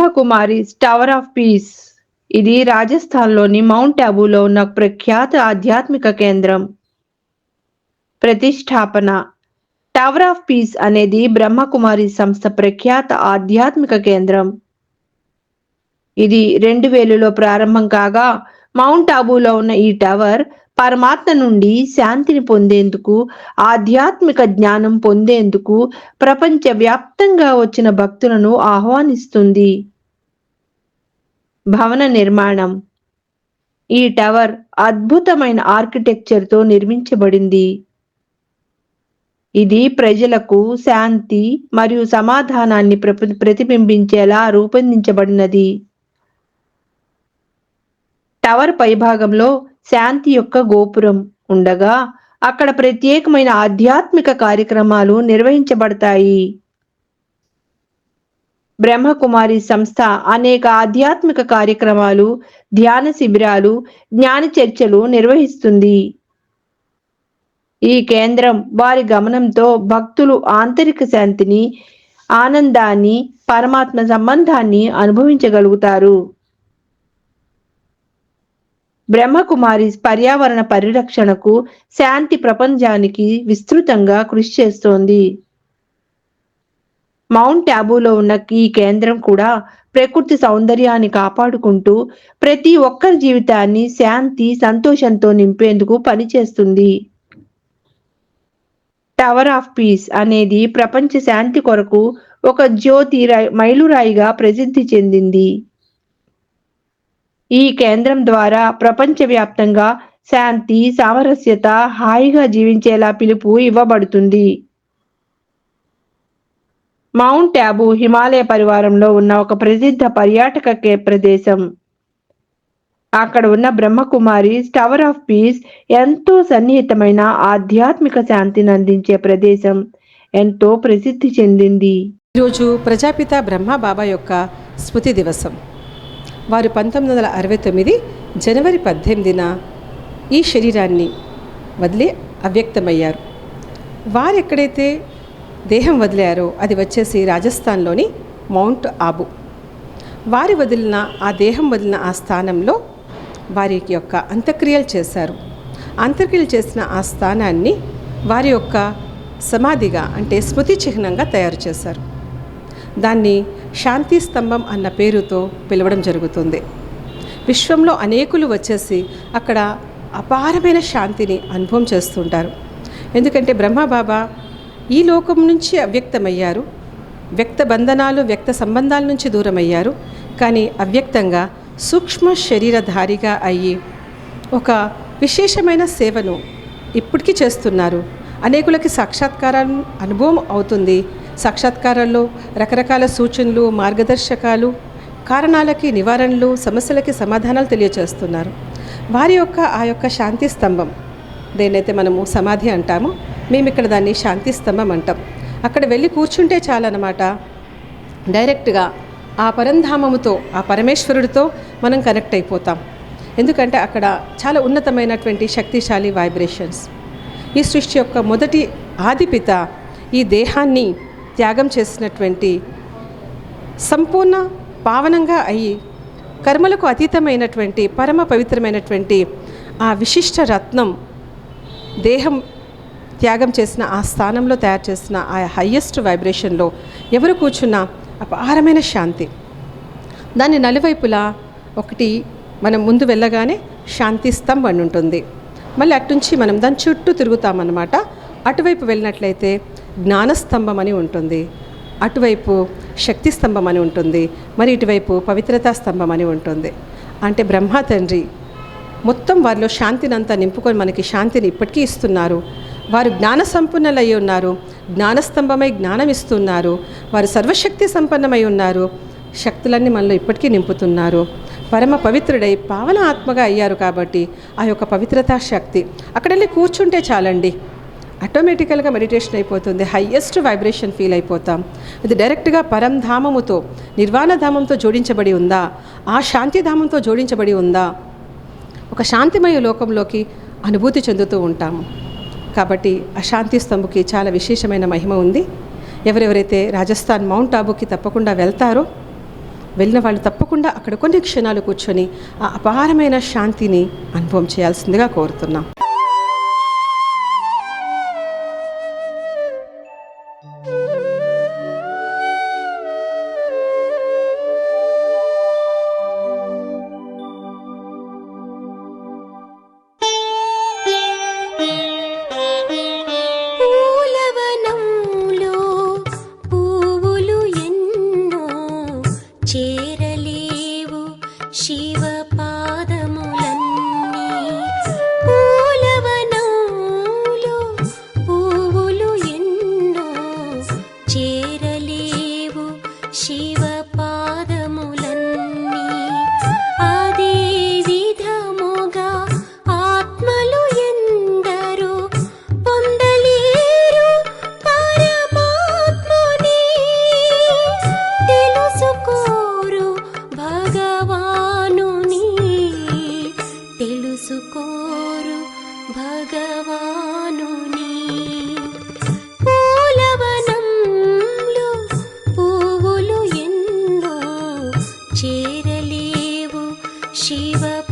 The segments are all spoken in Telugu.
బ్రహ్మకుమారిస్ టవర్ ఆఫ్ పీస్ ఇది రాజస్థాన్లోని మౌంట్ అబూలో ఉన్న ప్రఖ్యాత ఆధ్యాత్మిక కేంద్రం. ప్రతిష్టాపన. టవర్ ఆఫ్ పీస్ అనేది బ్రహ్మకుమారి సంస్థ ప్రఖ్యాత ఆధ్యాత్మిక కేంద్రం. ఇది రెండు వేలలో ప్రారంభం కాగా మౌంట్ ఆబూలో ఉన్న ఈ టవర్ పరమాత్మ నుండి శాంతిని పొందేందుకు ఆధ్యాత్మిక జ్ఞానం పొందేందుకు ప్రపంచ వ్యాప్తంగా వచ్చిన భక్తులను ఆహ్వానిస్తుంది. భవన నిర్మాణం. ఈ టవర్ అద్భుతమైన ఆర్కిటెక్చర్తో నిర్మించబడింది. ఇది ప్రజలకు శాంతి మరియు సమాధానాన్ని ప్రప- ప్రతిబింబించేలా రూపొందించబడినది. టవర్ పైభాగంలో శాంతి యొక్క గోపురం ఉండగా అక్కడ ప్రత్యేకమైన ఆధ్యాత్మిక కార్యక్రమాలు నిర్వహించబడతాయి. బ్రహ్మకుమారి సంస్థ అనేక ఆధ్యాత్మిక కార్యక్రమాలు ధ్యాన శిబిరాలు జ్ఞాన చర్చలు నిర్వహిస్తుంది. ఈ కేంద్రం వారి గమనంతో భక్తులు ఆంతరిక శాంతిని ఆనందాన్ని పరమాత్మ సంబంధాన్ని అనుభవించగలుగుతారు. బ్రహ్మకుమారి పర్యావరణ పరిరక్షణకు శాంతి ప్రపంచానికి విస్తృతంగా కృషి చేస్తోంది. మౌంట్ ట్యాబూలో ఉన్న ఈ కేంద్రం కూడా ప్రకృతి సౌందర్యాన్ని కాపాడుకుంటూ ప్రతి ఒక్కరి జీవితాన్ని శాంతి సంతోషంతో నింపేందుకు పనిచేస్తుంది. టవర్ ఆఫ్ పీస్ అనేది ప్రపంచ శాంతి కొరకు ఒక జ్యోతి రాయి- మైలురాయిగా ప్రసిద్ధి చెందింది. ఈ కేంద్రం ద్వారా ప్రపంచవ్యాప్తంగా శాంతి సామరస్యత హాయిగా జీవించేలా పిలుపు ఇవ్వబడుతుంది. మౌంట్ యాబు హిమాలయ పరివారంలో ఉన్న ఒక ప్రసిద్ధ పర్యాటక కే- ప్రదేశం. అక్కడ ఉన్న బ్రహ్మకుమారి టవర్ ఆఫ్ పీస్ ఎంతో సన్నిహితమైన ఆధ్యాత్మిక శాంతిని అందించే ప్రదేశం. ఎంతో ప్రసిద్ధి చెందింది. ఈరోజు ప్రజాపిత బ్రహ్మ బాబా యొక్క స్మృతి దివసం. వారు పంతొమ్మిది వందల అరవై తొమ్మిది జనవరి పద్దెనిమిదిన ఈ శరీరాన్ని వదిలి అవ్యక్తమయ్యారు. వారు ఎక్కడైతే దేహం వదిలారో అది వచ్చేసి రాజస్థాన్లోని మౌంట్ ఆబు. వారి వదిలిన ఆ దేహం వదిలిన ఆ స్థానంలో వారి యొక్క అంత్యక్రియలు చేశారు. అంత్యక్రియలు చేసిన ఆ స్థానాన్ని వారి యొక్క సమాధిగా అంటే స్మృతి చిహ్నంగా తయారు చేశారు. దాన్ని శాంతి స్తంభం అన్న పేరుతో పిలవడం జరుగుతుంది. విశ్వంలో అనేకులు వచ్చేసి అక్కడ అపారమైన శాంతిని అనుభవం చేస్తుంటారు. ఎందుకంటే బ్రహ్మబాబా ఈ లోకం నుంచి అవ్యక్తమయ్యారు. వ్యక్త బంధనాలు వ్యక్త సంబంధాల నుంచి దూరమయ్యారు. కానీ అవ్యక్తంగా సూక్ష్మ శరీరధారిగా అయ్యి ఒక విశేషమైన సేవను ఇప్పటికీ చేస్తున్నారు. అనేకులకి సాక్షాత్కారం అనుభవం అవుతుంది. సాక్షాత్కారాల్లో రకరకాల సూచనలు మార్గదర్శకాలు కారణాలకి నివారణలు సమస్యలకి సమాధానాలు తెలియచేస్తున్నారు. వారి యొక్క ఆ యొక్క శాంతి స్తంభం దేన్నైతే మనము సమాధి అంటామో మేము ఇక్కడ దాన్ని శాంతి స్తంభం అంటాం. అక్కడ వెళ్ళి కూర్చుంటే చాలన్నమాట. డైరెక్ట్గా ఆ పరంధామముతో ఆ పరమేశ్వరుడితో మనం కనెక్ట్ అయిపోతాం. ఎందుకంటే అక్కడ చాలా ఉన్నతమైనటువంటి శక్తిశాలి వైబ్రేషన్స్ ఈ సృష్టి యొక్క మొదటి ఆదిపిత ఈ దేహాన్ని త్యాగం చేసినటువంటి సంపూర్ణ పావనంగా అయి కర్మలకు అతీతమైనటువంటి పరమ పవిత్రమైనటువంటి ఆ విశిష్ట రత్నం దేహం త్యాగం చేసిన ఆ స్థానంలో తయారు చేసిన ఆ హయ్యెస్ట్ వైబ్రేషన్లో ఎవరు కూర్చున్నా అపారమైన శాంతి. దాని నలువైపులా ఒకటి మనం ముందు వెళ్ళగానే శాంతి స్తంభం అని ఉంటుంది. మళ్ళీ అట్నుంచి మనం దాని చుట్టూ తిరుగుతామన్నమాట. అటువైపు వెళ్ళినట్లయితే జ్ఞానస్తంభం అని ఉంటుంది. అటువైపు శక్తి స్తంభం అని ఉంటుంది. మరి ఇటువైపు పవిత్రతా స్తంభం అని ఉంటుంది. అంటే బ్రహ్మ తండ్రి మొత్తం వారిలో శాంతిని అంతా నింపుకొని మనకి శాంతిని ఇప్పటికీ ఇస్తున్నారు. వారు జ్ఞాన సంపన్నులై ఉన్నారు. జ్ఞానస్తంభమై జ్ఞానం ఇస్తున్నారు వారు సర్వశక్తి సంపన్నమై ఉన్నారు. శక్తులన్నీ మనలో ఇప్పటికీ నింపుతున్నారు. పరమ పవిత్రుడై పావన ఆత్మగా అయ్యారు కాబట్టి ఆ యొక్క పవిత్రతా శక్తి అక్కడ వెళ్ళి కూర్చుంటే చాలండి. ఆటోమేటికల్గా మెడిటేషన్ అయిపోతుంది. హయ్యెస్ట్ వైబ్రేషన్ ఫీల్ అయిపోతాం. ఇది డైరెక్ట్గా పరంధామముతో నిర్వాణధామంతో జోడించబడి ఉందా? ఆ శాంతిధామంతో జోడించబడి ఉందా? ఒక శాంతిమయ లోకంలోకి అనుభూతి చెందుతూ ఉంటాము. కాబట్టి ఆ శాంతి స్తంభుకి చాలా విశేషమైన మహిమ ఉంది. ఎవరెవరైతే రాజస్థాన్ మౌంట్ ఆబుకి తప్పకుండా వెళ్తారో వెళ్ళిన వాళ్ళు తప్పకుండా అక్కడ కొన్ని క్షణాలు కూర్చొని ఆ అపారమైన శాంతిని అనుభవం చేయాల్సిందిగా కోరుతున్నాం. She was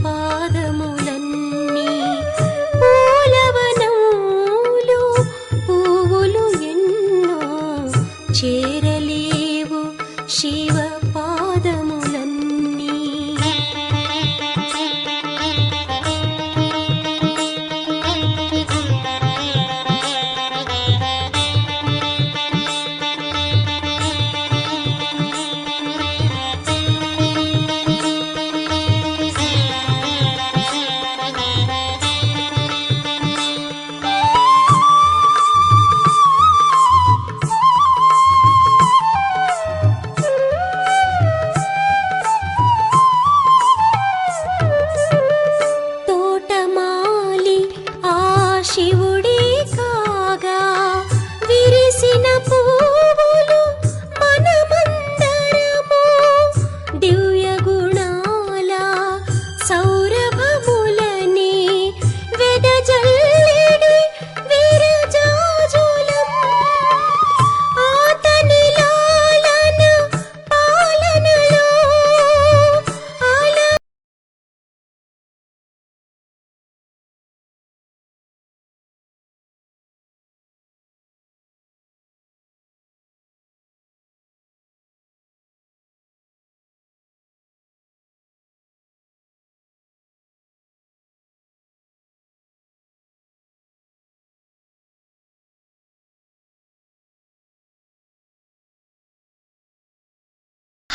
பாதமும்